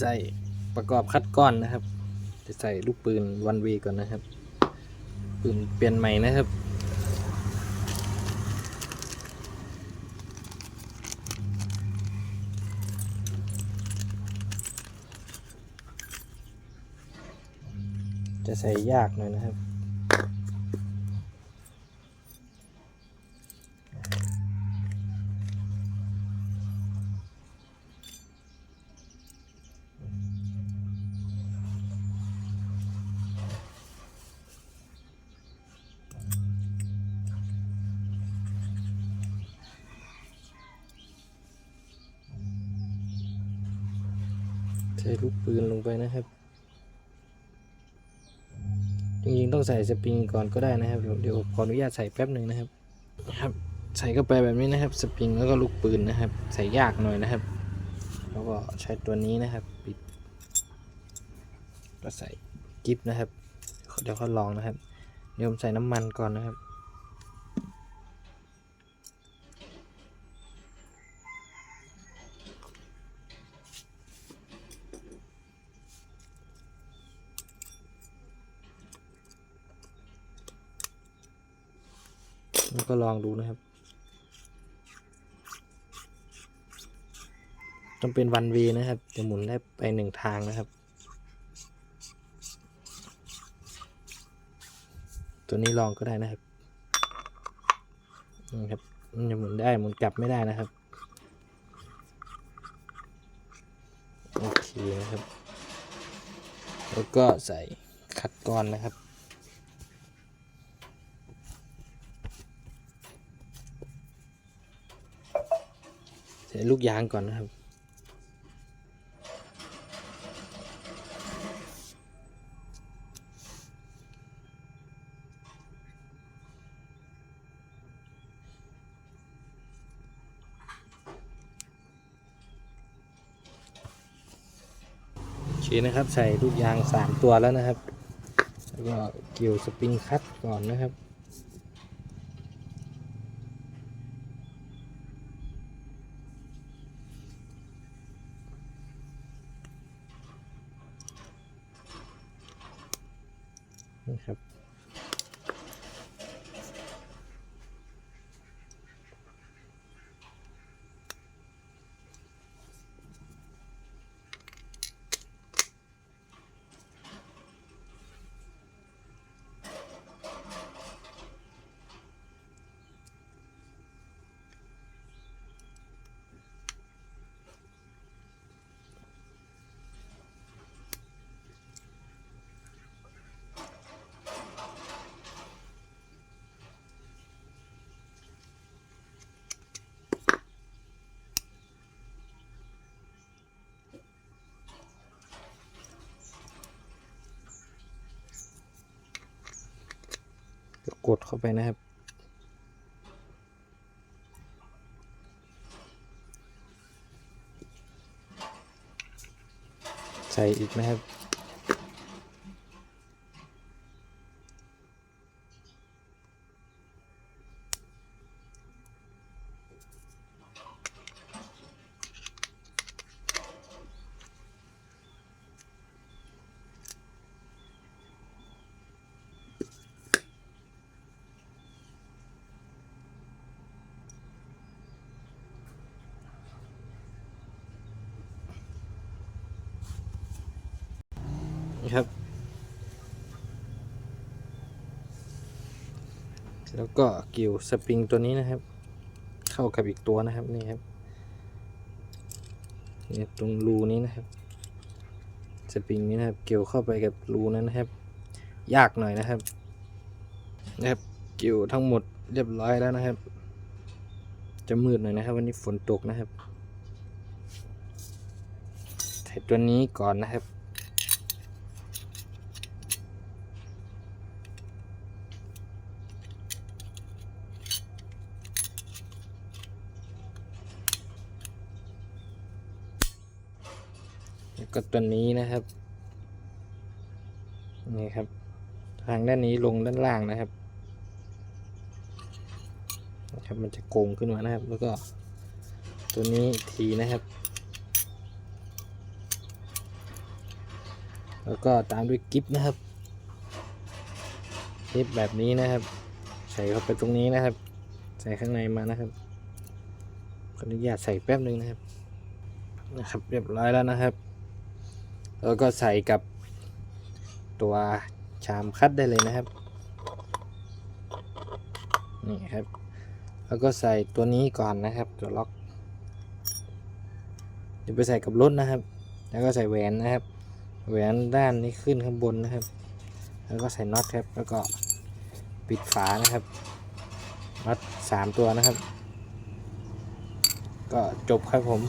ใส่ประกอบคัดก้อนนะครับ จะใส่ลูกปืนวันวีก่อนนะครับ ปืนเปลี่ยนใหม่นะครับจะใส่ยากหน่อยนะครับ ใส่ลูกปืนลงไปนะครับ จริงๆต้องใส่สปริงก่อนก็ได้นะครับเดี๋ยวเดี๋ยวขออนุญาตใส่แป๊บหนึ่งนะครับนะครับ ใส่เข้าไปแบบนี้นะครับ สปริงแล้วก็ลูกปืนนะครับ ใส่ยากหน่อยนะครับ แล้วก็ใช้ตัวนี้นะครับ ปิด ก็ใส่กิฟนะครับ เดี๋ยวเขาลองนะครับ เดี๋ยวผมใส่น้ำมันก่อนนะครับ ก็ลองดูนะครับต้องเป็นวันวีนะครับ จะหมุนได้ไปหนึ่งทางนะครับ ตัวนี้ลองก็ได้นะครับนี่ครับมันจะหมุนได้หมุนกลับไม่ได้นะครับโอเคนะครับ แล้วก็ใส่คัดก้อนนะครับ ส่ลูกยางก่อนนะครับโอเคนะครับ ใส่ลูกยางสามตัวแล้วนะครับ แล้วก็เกี่ยวสปริงคัตก่อนนะครับ นะครับ กดเข้าไปนะครับ ใส่อีกนะครับ ครับ แล้วก็เกี่ยวสปริงตัวนี้นะครับ เข้ากับอีกตัวนะครับนี่ครับนี่ตรงรูนี้นะครับ สปริงนี้นะครับเกี่ยวเข้าไปกับรูนั้นนะครับ ยากหน่อยนะครับนะครับเกี่ยวทั้งหมดเรียบร้อยแล้วนะครับ จะมืดหน่อยนะครับ วันนี้ฝนตกนะครับใส่ตัวนี้ก่อนนะครับ แล้วก็ตัวนี้นะครับ นี่ครับ ทางด้านนี้ลงด้านล่างนะครับนะครับมันจะโกงขึ้นมานะครับ แล้วก็ตัวนี้ทีนะครับ แล้วก็ตามด้วยกิฟนะครับกิฟแบบนี้นะครับ ใส่เข้าไปตรงนี้นะครับ ใส่ข้างในมานะครับขออนุญาตใส่แป๊บหนึ่งนะครับนะครับ เรียบร้อยแล้วนะครับ แล้วก็ใส่กับตัวชามคัดได้เลยนะครับ นี่ครับ แล้วก็ใส่ตัวนี้ก่อนนะครับ ตัวล็อกเดี๋ยวไปใส่กับรถนะครับ แล้วก็ใส่แหวนนะครับ แหวนด้านนี้ขึ้นข้างบนนะครับ แล้วก็ใส่น็อตครับ แล้วก็ปิดฝานะครับ น็อตสามตัวนะครับ ก็จบครับผม